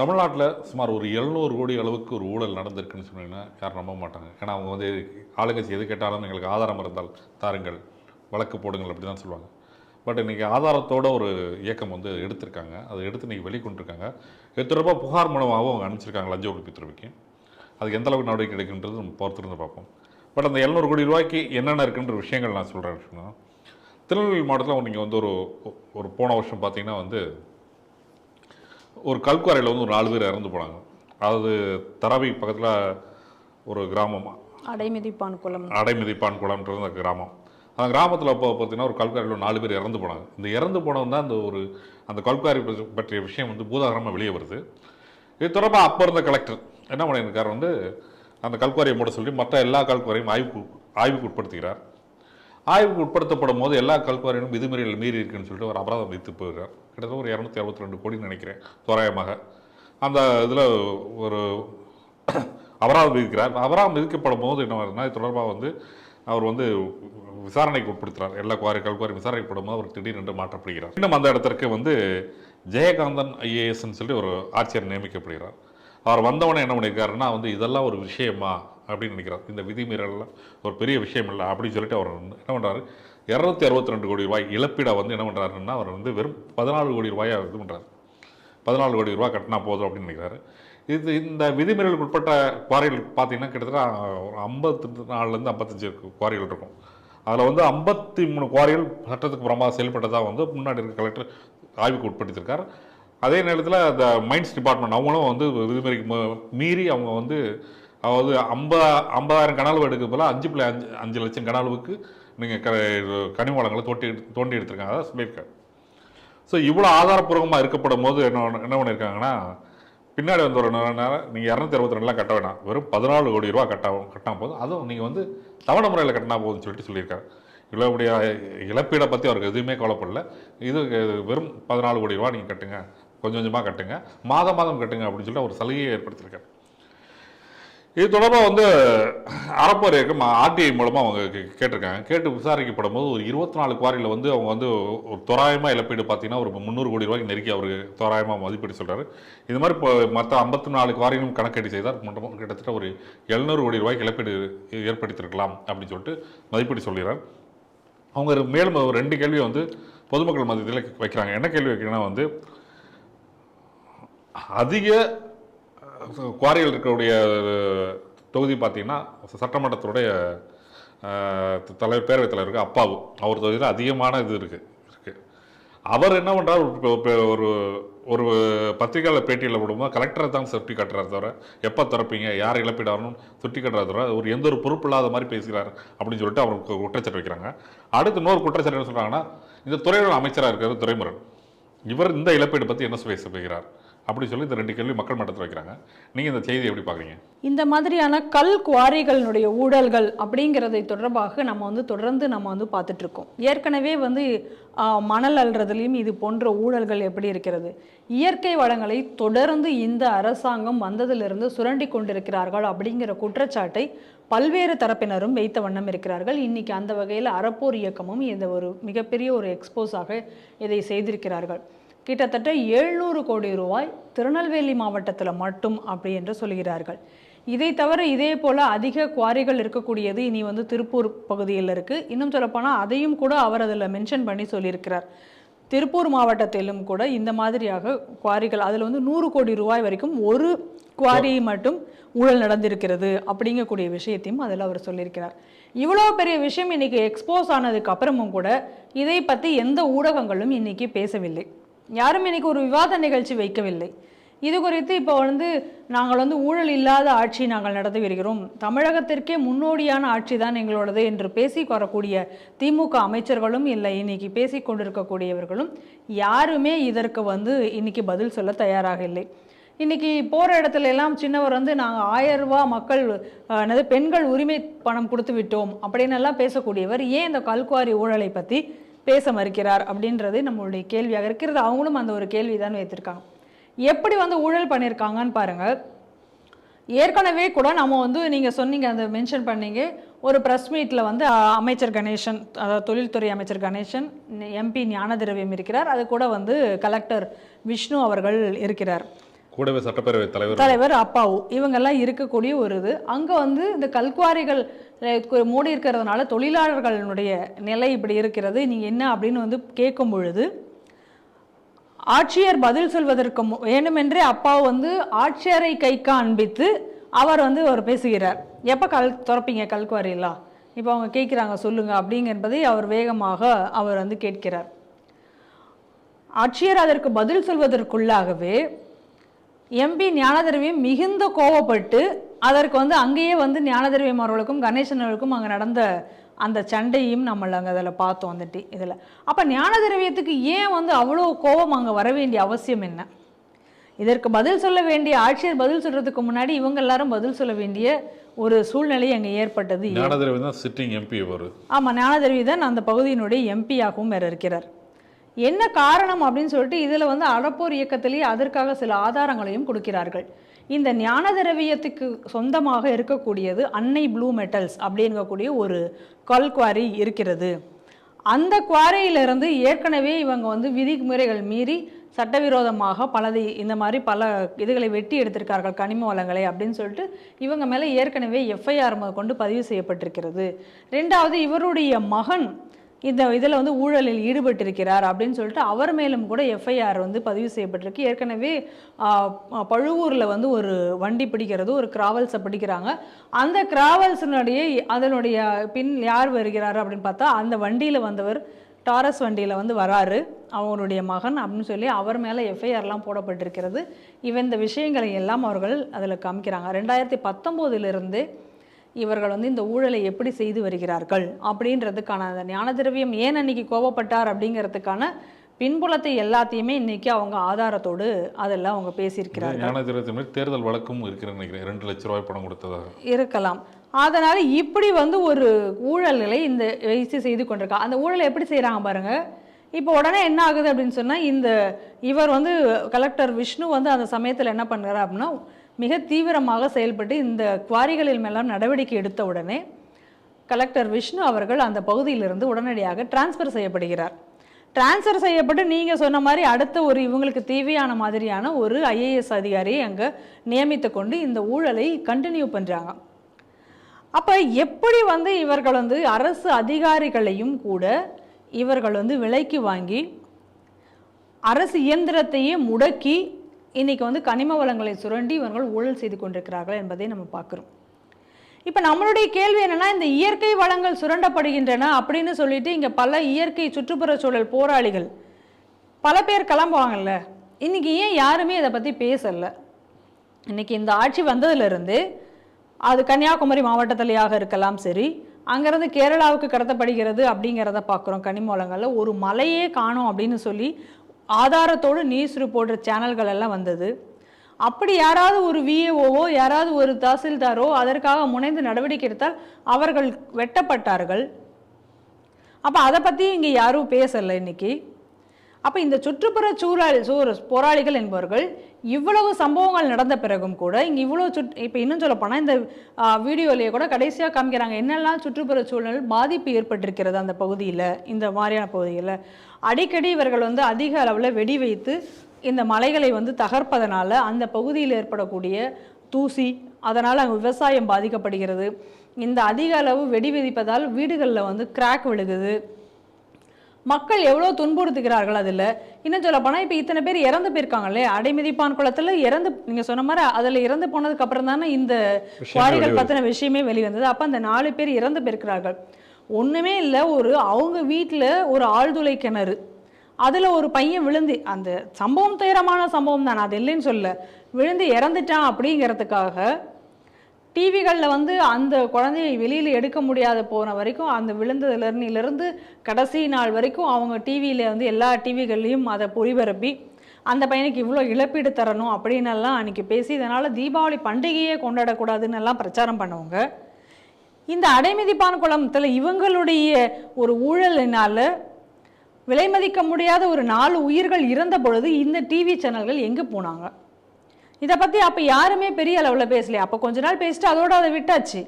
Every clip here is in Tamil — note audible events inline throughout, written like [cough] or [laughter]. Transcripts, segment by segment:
தமிழ்நாட்டில் சுமார் ஒரு எழுநூறு கோடி அளவுக்கு ஒரு ஊழல் நடந்திருக்குன்னு சொன்னீங்கன்னா யாரும் நம்ப மாட்டாங்க. ஏன்னா அவங்க வந்து ஆளுங்கட்சி எது கேட்டாலும் எங்களுக்கு ஆதாரம் இருந்தால் தாருங்கள் வழக்கு போடுங்கள் அப்படி தான் சொல்லுவாங்க. பட் இன்றைக்கி ஆதாரத்தோட ஒரு இயக்கம் வந்து எடுத்திருக்காங்க. அதை எடுத்து இன்றைக்கி வெளிக்கொண்டிருக்காங்க. எத்தனை ரூபாய் புகார் மூலமாகவும் அவங்க அனுப்பிச்சிருக்காங்க லஞ்ச ஒழிப்பு துறைக்கு அதுக்கு எந்த அளவுக்கு நடவடிக்கை எடுக்கின்றது நம்ம பொறுத்திருந்து பார்ப்போம். பட் அந்த எழுநூறு கோடி ரூபாய்க்கு என்னென்ன இருக்குன்ற விஷயங்கள் நான் சொல்கிறேன் திருநெல்வேலி மாவட்டத்தில் நீங்கள் வந்து ஒரு ஒரு போன வருஷம் பார்த்தீங்கன்னா வந்து ஒரு கல்குவாரையில் வந்து ஒரு நாலு பேர் இறந்து போனாங்க. அதாவது தராவி பக்கத்தில் ஒரு கிராமம். அடைமிதிப்பான் குளம். அடைமிதிப்பான் குளம்ன்றது அந்த கிராமம். அந்த கிராமத்தில் இப்போ பார்த்தீங்கன்னா ஒரு கல்குவாரியில் ஒரு நாலு பேர் இறந்து போனாங்க. இந்த இறந்து போனவங்க தான் அந்த ஒரு அந்த கல்குவாரி பற்றி- பற்றிய விஷயம் வந்து பூதாகரமாக வெளியே வருது. இது தொடர்பாக அப்போ இருந்த கலெக்டர் என்ன பண்ணியிருக்கார் வந்து அந்த கல்குவாரியை மூட சொல்லி மற்ற எல்லா கல்குவாரியும் ஆய்வுக்கு ஆய்வுக்கு உட்படுத்துகிறார் ஆய்வுக்கு உட்படுத்தப்படும் போது எல்லா கல்குவாரியும் விதிமுறைகள் மீறி இருக்குன்னு சொல்லிட்டு ஒரு அபராதம் வைத்து போகிறார் கிட்டத்தட்ட ஒரு இரநூத்தி அறுபத்தி ரெண்டு கோடின்னு நினைக்கிறேன் தோராயமாக. அந்த இதில் ஒரு [coughs] அபராதம் விதிக்கிறார். அபராதம் விதிக்கப்படும் போது என்ன வருதுன்னா இது தொடர்பாக வந்து அவர் வந்து விசாரணைக்கு உட்படுத்துறார். எல்லா குவாரி கல்குவாரி விசாரணைக்கு போடும்போது அவர் திடீரென்று மாற்றப்படுகிறார் இன்னும் அந்த இடத்திற்கு வந்து ஜெயகாந்தன் ஐஏஎஸ்ன்னு சொல்லி ஒரு ஆட்சியர் நியமிக்கப்படுகிறார். அவர் வந்தவொடனே என்ன பண்ணியிருக்காருன்னா வந்து இதெல்லாம் ஒரு விஷயமா? அப்படின்னு நினைக்கிறார். இந்த விதிமீறல்லாம் ஒரு பெரிய விஷயம் இல்லை அப்படின்னு சொல்லிட்டு அவர் வந்து என்ன பண்ணுறாரு இரநூத்தி அறுபத்தி ரெண்டு கோடி ரூபாய் இழப்பீடை வந்து என்ன பண்ணுறாருன்னா அவர் வந்து வெறும் பதினாலு கோடி ரூபாயாக இது பண்ணுறாரு பதினாலு கோடி ரூபாய் கட்டினா போதும் அப்படின்னு நினைக்கிறாரு. இது இந்த விதிமீறலுக்கு உட்பட்ட குவாரிகள் பார்த்தீங்கன்னா கிட்டத்தட்ட ஒரு ஐம்பத்தி நாலுலேருந்து ஐம்பத்தஞ்சு குவாரிகள் இருக்கும். அதில் வந்து ஐம்பத்தி மூணு குவாரிகள் சட்டத்துக்கு புறமாக செயல்பட்டதாக வந்து முன்னாடி இருக்க கலெக்டர் ஆய்வுக்கு உட்படுத்தியிருக்கார். அதே நேரத்தில் அந்த மைன்ஸ் டிபார்ட்மெண்ட் அவங்களும் வந்து விதிமுறைக்கு மீறி அவங்க வந்து அதாவது ஐம்ப ஐம்பதாயிரம் கனவு எடுக்க போல அஞ்சு புள்ளி அஞ்சு அஞ்சு லட்சம் கனவுக்கு நீங்கள் க கனிம வளங்களை தோண்டி தோண்டி எடுத்திருக்காங்க. அதான் சொல்லியிருக்காங்க ஸோ இவ்வளோ ஆதாரப்பூர்வமாக இருக்கப்படும் போது என்ன என்ன பண்ணியிருக்காங்கன்னா பின்னாடி வந்து ஒரு நேரம் நேரம் நீங்கள் இரநூத்தி அறுபத்தி ரெண்டுலாம் கட்ட வேணாம். வெறும் பதினாலு கோடி ரூபா கட்டாகும் கட்டினா போதும். அதுவும் நீங்கள் வந்து தவணை முறையில் கட்டினா போதும்னு சொல்லிட்டு சொல்லியிருக்காங்க இவ்வளோடைய இழப்பீடை பற்றி அவருக்கு எதுவுமே கவலைப்படல. இது வெறும் பதினாலு கோடி ரூபா நீங்கள் கட்டுங்க. கொஞ்சம் கொஞ்சமாக கட்டுங்க. மாதம் மாதம் கட்டுங்க அப்படின்னு சொல்லிட்டு ஒரு சலுகையை ஏற்படுத்தியிருக்காரு. இது தொடர்பாக வந்து அறப்பர் இயக்கம் ஆர்டிஐ மூலமாக அவங்க கே- கேட்டிருக்காங்க. கேட்டு விசாரிக்கப்படும் போது ஒரு இருபத்தி நாலு குவாரியில் வந்து அவங்க வந்து ஒரு தோராயமாக இழப்பீடு பார்த்தீங்கன்னா ஒரு முந்நூறு கோடி ரூபாய்க்கு நெருக்கி அவர் தோராயமாக மதிப்பீடு சொல்கிறாரு இது மாதிரி இப்போ மற்ற ஐம்பத்தி நாலு குவாரியும் கணக்கீடு செய்தால் மொத்தம் கிட்டத்தட்ட ஒரு எழுநூறு கோடி ரூபாய்க்கு இழப்பீடு ஏற்படுத்தியிருக்கலாம் அப்படின்னு சொல்லிட்டு மதிப்பீடு சொல்கிறார் அவங்க மேலும் ஒரு ரெண்டு கேள்வியை வந்து பொதுமக்கள் மத்தியத்தில் வைக்கிறாங்க. என்ன கேள்வி வைக்கிறேன்னா வந்து அதிக குவாரியில் குவாரிகள் இருக்கக்கூடிய தொகுதி பார்த்தீங்கன்னா சட்டமன்றத்துடைய தலைவர் பேரவைத் தலைவருக்கு அப்பாவு. அவர் தொகுதியில் அதிகமான இது இருக்குது இருக்குது அவர் என்ன பண்ணுறாரு ஒரு ஒரு பத்திரிகையாளர் பேட்டியில் விடும்போது கலெக்டரை தான் சுட்டி காட்டுறாரு தவிர எப்போ திறப்பீங்க யார் இழப்பீடு வரணும் சுட்டி கட்டுறாரு தவிர ஒரு எந்த ஒரு பொறுப்பு இல்லாத மாதிரி பேசுகிறார் அப்படின்னு சொல்லிட்டு அவருக்கு குற்றச்சாட்டு வைக்கிறாங்க. அடுத்து இன்னொரு குற்றச்சாட்டு என்ன சொல்கிறாங்கன்னா இந்த துறையோட அமைச்சராக இருக்கிறது துறைமுருகன் இவர் இந்த இழப்பீடு பற்றி என்ன பேச போகிறார்? அப்படி சொல்லி இந்த ரெண்டு கேள்வி மக்கள் மட்டத்தில் வைக்கிறாங்க. நீங்கள் இந்த செய்தி எப்படி பார்க்குறீங்க இந்த மாதிரியான கல் குவாரிகளினுடைய ஊழல்கள் அப்படிங்கிறதை தொடர்பாக நம்ம வந்து தொடர்ந்து நம்ம வந்து பார்த்துட்ருக்கோம் ஏற்கனவே வந்து மணல் அள்ளுறதுலையும் இது போன்ற ஊழல்கள் எப்படி இருக்கிறது? இயற்கை வளங்களை தொடர்ந்து இந்த அரசாங்கம் வந்ததிலிருந்து சுரண்டி கொண்டிருக்கிறார்கள் அப்படிங்கிற குற்றச்சாட்டை பல்வேறு தரப்பினரும் வைத்த வண்ணம் இருக்கிறார்கள். இன்னைக்கு அந்த வகையில் அறப்போர் இயக்கமும் இந்த ஒரு மிகப்பெரிய ஒரு எக்ஸ்போஸாக இதை செய்திருக்கிறார்கள். கிட்டத்தட்ட எழுநூறு கோடி ரூபாய் திருநெல்வேலி மாவட்டத்தில் மட்டும் அப்படி என்று சொல்கிறார்கள். இதை தவிர இதே போல் அதிக குவாரிகள் இருக்கக்கூடியது இனி வந்து திருப்பூர் பகுதியில் இருக்குது இன்னும் சொல்லப்போனால் அதையும் கூட அவர் அதில் மென்ஷன் பண்ணி சொல்லியிருக்கிறார். திருப்பூர் மாவட்டத்திலும் கூட இந்த மாதிரியாக குவாரிகள் அதில் வந்து நூறு கோடி ரூபாய் வரைக்கும் ஒரு குவாரி மட்டும் ஊழல் நடந்திருக்கிறது அப்படிங்கக்கூடிய விஷயத்தையும் அதில் அவர் சொல்லியிருக்கிறார். இவ்வளோ பெரிய விஷயம் இன்னைக்கு எக்ஸ்போஸ் ஆனதுக்கு அப்புறமும் கூட இதை பற்றி எந்த ஊடகங்களும் இன்னைக்கு பேசவில்லை. யாரும் இன்னைக்கு ஒரு விவாத நிகழ்ச்சி வைக்கவில்லை. இது குறித்து இப்போ வந்து நாங்கள் வந்து ஊழல் இல்லாத ஆட்சி நாங்கள் நடத்தி வருகிறோம். தமிழகத்திற்கே முன்னோடியான ஆட்சி தான் எங்களோடது என்று பேசி வரக்கூடிய திமுக அமைச்சர்களும் இல்லை. இன்னைக்கு பேசி கொண்டிருக்கக்கூடியவர்களும் யாருமே இதற்கு வந்து இன்னைக்கு பதில் சொல்ல தயாராக இல்லை. இன்றைக்கி போகிற இடத்துல எல்லாம் சின்னவர் வந்து நாங்கள் ஆயிரம் ரூபா மக்கள் என்னது பெண்கள் உரிமை பணம் கொடுத்து விட்டோம் அப்படின்னு எல்லாம் பேசக்கூடியவர் ஏன் இந்த கல்குவாரி ஊழலை பற்றி பேச மறுக்கிறார் அப்படின்றது நம்மளுடைய கேள்வியாக இருக்கிறது. அவங்களும் அந்த ஒரு கேள்வி தான் வைத்திருக்காங்க. எப்படி வந்து ஊழல் பண்ணியிருக்காங்கன்னு பாருங்க. ஏற்கனவே கூட நம்ம வந்து நீங்கள் சொன்னீங்க அந்த மென்ஷன் பண்ணீங்க. ஒரு ப்ரெஸ் மீட்டில் வந்து அமைச்சர் கணேசன் அதாவது தொழில்துறை அமைச்சர் கணேசன் எம்பி ஞான திரவியம் இருக்கிறார். அது கூட வந்து கலெக்டர் விஷ்ணு அவர்கள் இருக்கிறார். கூடவே சட்டப்பேரவை தலைவர். தலைவர் அப்பாவு. இவங்கெல்லாம் இருக்கக்கூடிய ஒரு இது. அங்கே வந்து இந்த கல்குவாரிகள் மூடி இருக்கிறதுனால தொழிலாளர்களுடைய நிலை இப்படி இருக்கிறது. நீங்கள் என்ன அப்படின்னு வந்து கேட்கும் பொழுது ஆட்சியர் பதில் சொல்வதற்கு மு- வேண்டுமென்றே அப்பா வந்து ஆட்சியரை கைக்கு அன்பித்து அவர் வந்து அவர் பேசுகிறார். எப்போ கல் துறப்பீங்க கல்குவாரிலாம் இப்போ அவங்க கேட்குறாங்க சொல்லுங்க அப்படிங்கிறதை அவர் வேகமாக அவர் வந்து கேட்கிறார். ஆட்சியர் அதற்கு பதில் சொல்வதற்குள்ளாகவே எம்பி ஞானதர்வியம் மிகுந்த கோவப்பட்டு அதற்கு வந்து அங்கேயே வந்து ஞானதர்வியம் அவர்களுக்கும் கணேசன் அவர்களுக்கும் அங்கே நடந்த அந்த சண்டையும் நம்ம அங்கே அதில் பார்த்தோம் அந்த டி இதில். அப்போ ஞானதர்வியத்துக்கு ஏன் வந்து அவ்வளோ கோபம் அங்கே வர வேண்டிய அவசியம் என்ன? இதற்கு பதில் சொல்ல வேண்டிய ஆட்சியர் பதில் சொல்றதுக்கு முன்னாடி இவங்க எல்லாரும் பதில் சொல்ல வேண்டிய ஒரு சூழ்நிலை அங்கே ஏற்பட்டது. ஏன்? ஞானதேவன் தான் சிட்டிங் எம்பி அவர் ஆமாம் ஞானதர்வி தான் அந்த பகுதியினுடைய எம்பியாகவும் வேற இருக்கிறார். என்ன காரணம் அப்படின்னு சொல்லிட்டு இதில் வந்து அறப்போர் இயக்கத்திலேயே அதற்காக சில ஆதாரங்களையும் கொடுக்கிறார்கள். இந்த ஞான திரவியத்துக்கு சொந்தமாக இருக்கக்கூடியது அன்னை ப்ளூ மெட்டல்ஸ் அப்படிங்கக்கூடிய ஒரு கல் குவாரி இருக்கிறது. அந்த குவாரியிலிருந்து ஏற்கனவே இவங்க வந்து விதிமுறைகள் மீறி சட்டவிரோதமாக பலதை இந்த மாதிரி பல இதுகளை வெட்டி எடுத்திருக்கார்கள் கனிம வளங்களை அப்படின்னு சொல்லிட்டு இவங்க மேலே ஏற்கனவே எஃப்ஐஆர் கொண்டு பதிவு செய்யப்பட்டிருக்கிறது. ரெண்டாவது இவருடைய மகன் இந்த இதில் வந்து ஊழலில் ஈடுபட்டிருக்கிறார் அப்படின்னு சொல்லிட்டு அவர் மேலும் கூட எஃப்ஐஆர் வந்து பதிவு செய்யப்பட்டிருக்கு. ஏற்கனவே பழுவூரில் வந்து ஒரு வண்டி பிடிக்கிறது ஒரு கிராவல்ஸை பிடிக்கிறாங்க. அந்த கிராவல்ஸினுடைய அதனுடைய பின் யார் வருகிறார் அப்படின்னு பார்த்தா அந்த வண்டியில் வந்தவர் டாரஸ் வண்டியில் வந்து வராரு. அவருடைய மகன் அப்படின்னு சொல்லி அவர் மேலே எஃப்ஐஆர்லாம் போடப்பட்டிருக்கிறது. இவன் இந்த விஷயங்களை எல்லாம் அவர்கள் அதில் காமிக்கிறாங்க. ரெண்டாயிரத்தி பத்தொம்போதிலிருந்து இவர்கள் வந்து இந்த ஊழலை எப்படி செய்து வருகிறார்கள் அப்படின்றதுக்கான அந்த ஞான திரவியம் ஏன் அன்னைக்கு கோபப்பட்டார் அப்படிங்கிறதுக்கான பின்புலத்தை எல்லாத்தையுமே இன்னைக்கு அவங்க ஆதாரத்தோடு அதெல்லாம் அவங்க பேசியிருக்கிறார்கள். ஞானதேவத்தின் மீது தேர்தல் வழக்கும் நினைக்கிறேன். ரெண்டு லட்ச ரூபாய் பணம் கொடுத்ததாக. இருக்கலாம். அதனால இப்படி வந்து ஒரு ஊழல்களை இந்த வைசி செய்து கொண்டிருக்கா அந்த ஊழலை எப்படி செய்றாங்க பாருங்க. இப்போ உடனே என்ன ஆகுது அப்படின்னு சொன்னா இந்த இவர் வந்து கலெக்டர் விஷ்ணு வந்து அந்த சமயத்தில் என்ன பண்ணுறாரு அப்படின்னா மிக தீவிரமாக செயல்பட்டு இந்த குவாரிகளில் மேலாம் நடவடிக்கை எடுத்த உடனே கலெக்டர் விஷ்ணு அவர்கள் அந்த பகுதியிலிருந்து உடனடியாக டிரான்ஸ்ஃபர் செய்யப்படுகிறார். டிரான்ஸ்ஃபர் செய்யப்பட்டு நீங்கள் சொன்ன மாதிரி அடுத்த ஒரு இவங்களுக்கு தேவையான மாதிரியான ஒரு ஐஏஎஸ் அதிகாரியை அங்கே நியமித்து கொண்டு இந்த ஊழலை கண்டினியூ பண்ணுறாங்க அப்போ எப்படி வந்து இவர்கள் வந்து அரசு அதிகாரிகளையும் கூட இவர்கள் வந்து விலைக்கு வாங்கி அரசு இயந்திரத்தையே முடக்கி இன்றைக்கி வந்து கனிம வளங்களை சுரண்டி இவர்கள் ஊழல் செய்து கொண்டிருக்கிறார்கள் என்பதை நம்ம பார்க்குறோம். இப்போ நம்மளுடைய கேள்வி என்னென்னா இந்த இயற்கை வளங்கள் சுரண்டப்படுகின்றன அப்படின்னு சொல்லிட்டு இங்கே பல இயற்கை சுற்றுப்புற சூழல் போராளிகள் பல பேர் கிளம்புவாங்கல்ல. இன்றைக்கி ஏன் யாருமே இதை பற்றி பேசலை? இன்னைக்கு இந்த ஆட்சி வந்ததுலேருந்து அது கன்னியாகுமரி மாவட்டத்திலேயாக இருக்கலாம் சரி அங்கேருந்து கேரளாவுக்கு கடத்தப்படுகிறது அப்படிங்கிறத பார்க்குறோம் கனிம வளங்களில். ஒரு மலையே காணும் அப்படின்னு சொல்லி ஆதாரத்தோடு நியூஸ் போடுற சேனல்கள் எல்லாம் வந்தது. அப்படி யாராவது ஒரு விஏஓவோ யாராவது ஒரு தாசில்தாரோ அதற்காக முனைந்து நடவடிக்கை எடுத்தால் அவர்கள் வெட்டப்பட்டார்கள். அப்போ அதை பற்றி இங்கே யாரும் பேசலை இன்னைக்கு. அப்போ இந்த சுற்றுப்புற சூழல் சூர போராளிகள் என்பவர்கள் இவ்வளவு சம்பவங்கள் நடந்த பிறகும் கூட இங்கே இவ்வளோ சுட் இப்போ இன்னும் சொல்ல போனால் இந்த வீடியோலேயே கூட கடைசியாக காமிக்கிறாங்க என்னெல்லாம் சுற்றுப்புற சூழல் பாதிப்பு ஏற்பட்டிருக்கிறது அந்த பகுதியில் இந்த மாதிரியான பகுதியில். அடிக்கடி இவர்கள் வந்து அதிக அளவில் வெடி வைத்து இந்த மலைகளை வந்து தகர்ப்பதனால அந்த பகுதியில் ஏற்படக்கூடிய தூசி அதனால் அங்கே விவசாயம் பாதிக்கப்படுகிறது. இந்த அதிக அளவு வெடி வெடிப்பதால் வீடுகளில் வந்து கிராக் விழுகுது. மக்கள் எவ்வளோ துன்புறுத்துகிறார்கள் அதில்? இன்னும் சொல்ல போனால் இப்போ இத்தனை பேர் இறந்து போயிருக்காங்களே அடைமிதிப்பான் குளத்தில் இறந்து நீங்கள் சொன்ன மாதிரி அதில் இறந்து போனதுக்கு அப்புறம் தானே இந்த குவாரிகள் பற்றின விஷயமே வெளிவந்தது. அப்போ அந்த நாலு பேர் இறந்து போயிருக்கிறார்கள். ஒன்றுமே இல்லை ஒரு அவங்க வீட்டில் ஒரு ஆழ்துளை கிணறு. அதில் ஒரு பையன் விழுந்து அந்த சம்பவம் துயரமான சம்பவம் தான் அது இல்லைன்னு சொல்ல. விழுந்து இறந்துட்டான் அப்படிங்கிறதுக்காக டிவிகளில் வந்து அந்த குழந்தையை வெளியில் எடுக்க முடியாத போன வரைக்கும் அந்த விழுந்ததுலேருந்துலேருந்து கடைசி நாள் வரைக்கும் அவங்க டிவியில் வந்து எல்லா டிவிகள்லேயும் அதை பொறிபரப்பி அந்த பையனுக்கு இவ்வளோ இழப்பீடு தரணும் அப்படின்னு எல்லாம் அன்றைக்கி பேசி இதனால் தீபாவளி பண்டிகையே கொண்டாடக்கூடாதுன்னு எல்லாம் பிரச்சாரம் பண்ணுவாங்க. இந்த அடைமிதிப்பான் குளத்தில் இவங்களுடைய ஒரு ஊழலினால் விலை மதிக்க முடியாத ஒரு நாலு உயிர்கள் இறந்த பொழுது இந்த டிவி சேனல்கள் எங்கே போனாங்க? இதை பற்றி அப்போ யாருமே பெரிய அளவில் பேசலையா? அப்போ கொஞ்ச நாள் பேசிட்டு அதோட அதை விட்டாச்சு.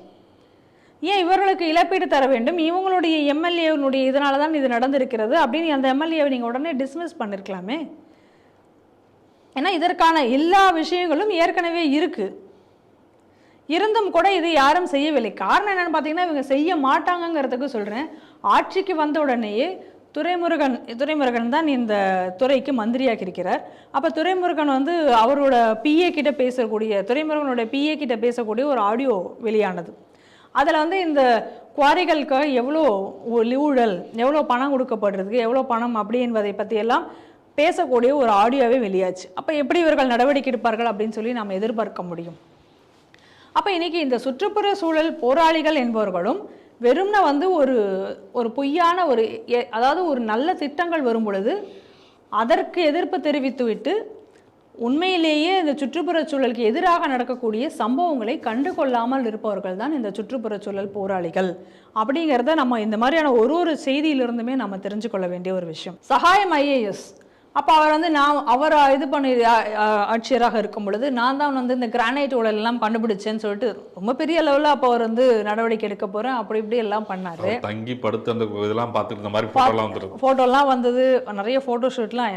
ஏன் இவர்களுக்கு இழப்பீடு தர வேண்டும்? இவங்களுடைய எம்எல்ஏனுடைய இதனால தான் இது நடந்திருக்கிறது அப்படின்னு அந்த எம்எல்ஏவை நீங்கள் உடனே டிஸ்மிஸ் பண்ணிருக்கலாமே. ஏன்னா இதற்கான எல்லா விஷயங்களும் ஏற்கனவே இருக்குது இருந்தும் கூட இது யாரும் செய்யவில்லை. காரணம் என்னென்னு பார்த்தீங்கன்னா இவங்க செய்ய மாட்டாங்கங்கிறதுக்கு சொல்கிறேன் ஆட்சிக்கு வந்த உடனேயே துரைமுருகன் துரைமுருகன் தான் இந்த துறைக்கு மந்திரியாக இருக்கிறார். அப்போ துரைமுருகன் வந்து அவரோட பிஏ கிட்ட பேசக்கூடிய துரைமுருகனோட பிஏ கிட்ட பேசக்கூடிய ஒரு ஆடியோ வெளியானது. அதில் வந்து இந்த குவாரிகளுக்கு எவ்வளோ ஊழல் எவ்வளோ பணம் கொடுக்கப்படுறதுக்கு எவ்வளோ பணம் அப்படி என்பதை பற்றியெல்லாம் பேசக்கூடிய ஒரு ஆடியோவே வெளியாச்சு. அப்போ எப்படி இவர்கள் நடவடிக்கை எடுப்பார்கள் அப்படின்னு சொல்லி நாம் எதிர்பார்க்க முடியும். அப்போ இன்னைக்கு இந்த சுற்றுப்புற சூழல் போராளிகள் என்பவர்களும் வெறும்னா வந்து ஒரு ஒரு பொய்யான ஒரு எ- அதாவது ஒரு நல்ல திட்டங்கள் வரும் பொழுது அதற்கு எதிர்ப்பு தெரிவித்துவிட்டு உண்மையிலேயே இந்த சுற்றுப்புற சூழலுக்கு எதிராக நடக்கக்கூடிய சம்பவங்களை கண்டு கொள்ளாமல் இருப்பவர்கள் தான் இந்த சுற்றுப்புறச் சூழல் போராளிகள். அப்படிங்கிறத நம்ம இந்த மாதிரியான ஒரு ஒரு செய்தியிலிருந்துமே நம்ம தெரிஞ்சு கொள்ள வேண்டிய ஒரு விஷயம். சகாயம் ஐஏஎஸ் அப்போ அவர் வந்து நான் அவர் இது பண்ணி ஆட்சியராக இருக்கும் பொழுது நான் தான் வந்து இந்த கிரானைட் ஊழல் எல்லாம் கண்டுபிடிச்சேன்னு சொல்லிட்டு ரொம்ப பெரிய லெவலில் அப்போ அவர் வந்து நடவடிக்கை எடுக்க போகிறேன் அப்படி இப்படி எல்லாம் பண்ணாரு. தங்கி படுத்து அந்த இதெல்லாம் பார்த்துட்டு இந்த மாதிரி போட்டோலாம் வந்துருது ஃபோட்டோலாம் வந்தது. நிறைய ஃபோட்டோ ஷூட்லாம்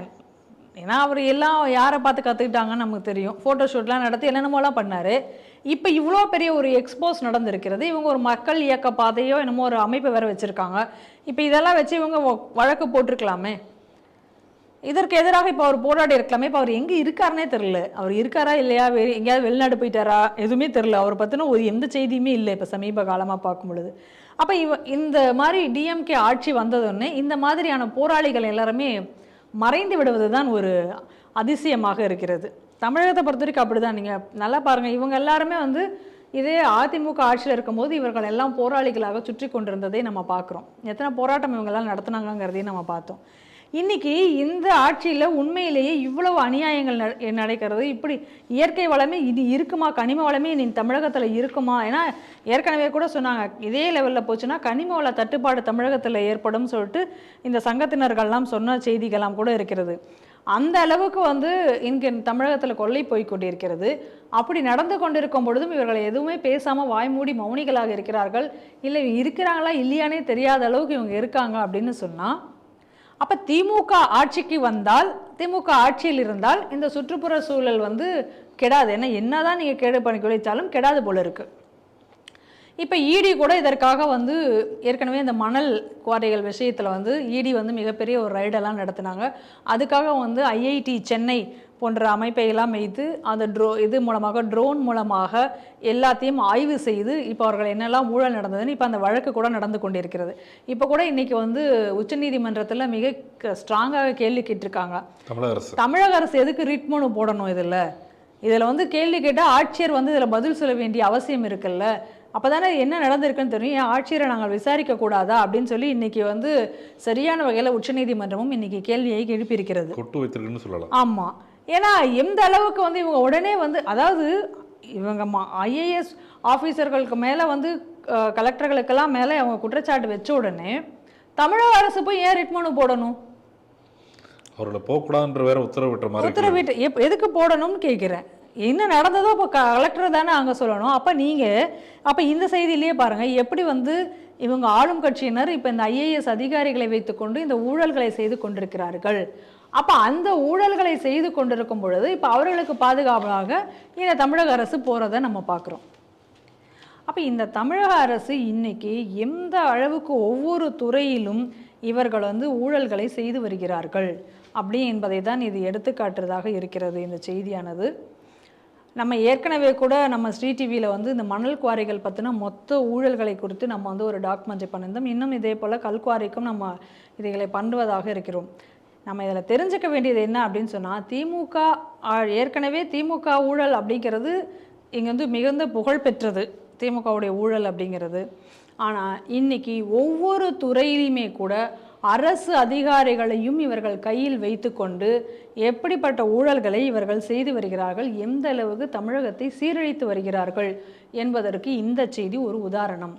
ஏன்னா அவர் எல்லாம் யாரை பார்த்து கற்றுக்கிட்டாங்கன்னு நமக்கு தெரியும். ஃபோட்டோ ஷூட்லாம் நடத்தி என்னென்னமோலாம் பண்ணார். இப்போ இவ்வளோ பெரிய ஒரு எக்ஸ்போஸ் நடந்திருக்கிறது. இவங்க ஒரு மக்கள் இயக்க பாதையோ என்னமோ ஒரு அமைப்பை வேற வச்சுருக்காங்க. இப்போ இதெல்லாம் வச்சு இவங்க வழக்கு போட்டிருக்கலாமே. இதற்கு எதிராக இப்போ அவர் போராடி இருக்கலாமே. இப்போ அவர் எங்கே இருக்காருனே தெரில அவர் இருக்காரா இல்லையா? வெ எங்கேயாவது வெளிநாடு போயிட்டாரா? எதுவுமே தெரில அவர் பற்றின ஒரு எந்த செய்தியுமே இல்லை இப்போ சமீப காலமாக பார்க்கும் பொழுது. அப்போ இவ இந்த மாதிரி டிஎம்கே ஆட்சி வந்ததுன்னே இந்த மாதிரியான போராளிகள் எல்லாருமே மறைந்து விடுவது தான் ஒரு அதிசயமாக இருக்கிறது. தமிழகத்தை பொறுத்த வரைக்கும் அப்படி தான் நீங்கள் நல்லா பாருங்கள் இவங்க எல்லாருமே வந்து இதே அதிமுக ஆட்சியில் இருக்கும்போது இவர்கள் எல்லாம் போராளிகளாக சுற்றி கொண்டிருந்ததை நம்ம பார்க்குறோம். எத்தனை போராட்டம் இவங்கெல்லாம் நடத்துனாங்கங்கிறதையும் நம்ம பார்த்தோம். இன்னைக்கு இந்த ஆட்சியில் உண்மையிலேயே இவ்வளவு அநியாயங்கள் நடக்கிறது. இப்படி இயற்கை வளமே இது இருக்குமா? கனிம வளமே நீ தமிழகத்தில் இருக்குமா? ஏன்னா ஏற்கனவே கூட சொன்னாங்க இதே லெவலில் போச்சுன்னா கனிம வள தட்டுப்பாடு தமிழகத்தில் ஏற்படும் சொல்லிட்டு இந்த சங்கத்தினர்கள்லாம் சொன்ன செய்திகள்லாம் கூட இருக்கிறது. அந்த அளவுக்கு வந்து இங்கே தமிழகத்தில் கொள்ளை போய் கொண்டிருக்கிறது. அப்படி நடந்து கொண்டிருக்கும் பொழுதும் இவர்கள் எதுவுமே பேசாமல் வாய்மூடி மௌனிகளாக இருக்கிறார்கள். இல்லை இருக்கிறாங்களா இல்லையானே தெரியாத அளவுக்கு இவங்க இருக்காங்க அப்படின்னு சொன்னால் அப்போ திமுக ஆட்சிக்கு வந்தால் திமுக ஆட்சியில் இருந்தால் இந்த சுற்றுப்புற சூழல் வந்து கெடாது. ஏன்னா என்னதான் நீங்கள் கேடு பண்ணி குறைத்தாலும் கெடாது போல இருக்குது இப்போ இடி கூட இதற்காக வந்து ஏற்கனவே இந்த மணல் குவாரிகள் விஷயத்தில் வந்து இடி வந்து மிகப்பெரிய ஒரு ரைடெல்லாம் நடத்தினாங்க. அதுக்காக வந்து ஐஐடி சென்னை போன்ற அமைப்பை எல்லாம் வைத்து அந்த ட்ரோ இது மூலமாக ட்ரோன் மூலமாக எல்லாத்தையும் ஆய்வு செய்து இப்போ அவர்கள் என்னெல்லாம் ஊழல் நடந்ததுன்னு இப்போ அந்த வழக்கு கூட நடந்து கொண்டிருக்கிறது. இப்போ கூட இன்னைக்கு வந்து உச்சநீதிமன்றத்தில் மிக ஸ்ட்ராங்காக கேள்வி கேட்டிருக்காங்க. தமிழக அரசு. தமிழக அரசு எதுக்கு ரிட் மனு போடணும் இதில்? இதில் வந்து கேள்வி கேட்டால் ஆட்சியர் வந்து இதில் பதில் சொல்ல வேண்டிய அவசியம் இருக்குல்ல? அப்போ தானே என்ன நடந்திருக்குன்னு தெரியும். ஏன் ஆட்சியரை நாங்கள் விசாரிக்க கூடாதா அப்படின்னு சொல்லி இன்னைக்கு வந்து சரியான வகையில் உச்சநீதிமன்றமும் இன்னைக்கு கேள்வியை எழுப்பியிருக்கிறது. கொட்டு வைத்திருக்குன்னு சொல்லலாம். ஆமாம் ஏன்னா எந்த அளவுக்கு வந்து இவங்க உடனே வந்து அதாவது இவங்க ஐஏஎஸ் ஆஃபீஸர்களுக்கு மேலே வந்து கலெக்டர்களுக்கெல்லாம் மேலே அவங்க குற்றச்சாட்டு வச்ச உடனே தமிழக அரசு போய் ஏன் ரிட் மனு போடணும்? அவர்களை போகக்கூடாதுன்ற வேற உத்தரவு விட்ட மாதிரி. உத்தரவிட்டு எதுக்கு போடணும்னு கேட்குறேன் என்ன நடந்ததோ இப்போ கலெக்டர் தானே அங்கே சொல்லணும். அப்போ நீங்கள் அப்போ இந்த செய்தியிலேயே பாருங்கள் எப்படி வந்து இவங்க ஆளும் கட்சியினர் இப்போ இந்த ஐஏஎஸ் அதிகாரிகளை வைத்துக்கொண்டு இந்த ஊழல்களை செய்து கொண்டிருக்கிறார்கள். அப்போ அந்த ஊழல்களை செய்து கொண்டிருக்கும் பொழுது இப்போ அவர்களுக்கு பாதுகாப்பாக இந்த தமிழக அரசு போகிறத நம்ம பார்க்குறோம் அப்போ இந்த தமிழக அரசு இன்னைக்கு எந்த அளவுக்கு ஒவ்வொரு துறையிலும் இவர்கள் வந்து ஊழல்களை செய்து வருகிறார்கள்? அப்படி என்பதை தான் இது எடுத்துக்காட்டுறதாக இருக்கிறது இந்த செய்தியானது. நம்ம ஏற்கனவே கூட நம்ம ஸ்ரீ டிவியில் வந்து இந்த மணல் குவாரிகள் பற்றின மொத்த ஊழல்களை குறித்து நம்ம வந்து ஒரு டாக்குமெண்ட்ரி பண்ணியிருந்தோம். இன்னும் இதே போல் கல்குவாரிக்கும் நம்ம இதைகளை பண்ணுவதாக இருக்கிறோம். நம்ம இதில் தெரிஞ்சுக்க வேண்டியது என்ன அப்படின்னு சொன்னால் திமுக ஆ- ஏற்கனவே திமுக ஊழல் அப்படிங்கிறது இங்கே வந்து மிகுந்த புகழ் பெற்றது. திமுகவுடைய ஊழல் அப்படிங்கிறது. ஆனால் இன்னைக்கு ஒவ்வொரு துறையிலையுமே கூட அரசு அதிகாரிகளையும் இவர்கள் கையில் வைத்துக்கொண்டு எப்படிப்பட்ட ஊழல்களை இவர்கள் செய்து வருகிறார்கள் எந்த அளவுக்கு தமிழகத்தை சீரழித்து வருகிறார்கள் என்பதற்கு இந்த செய்தி ஒரு உதாரணம்.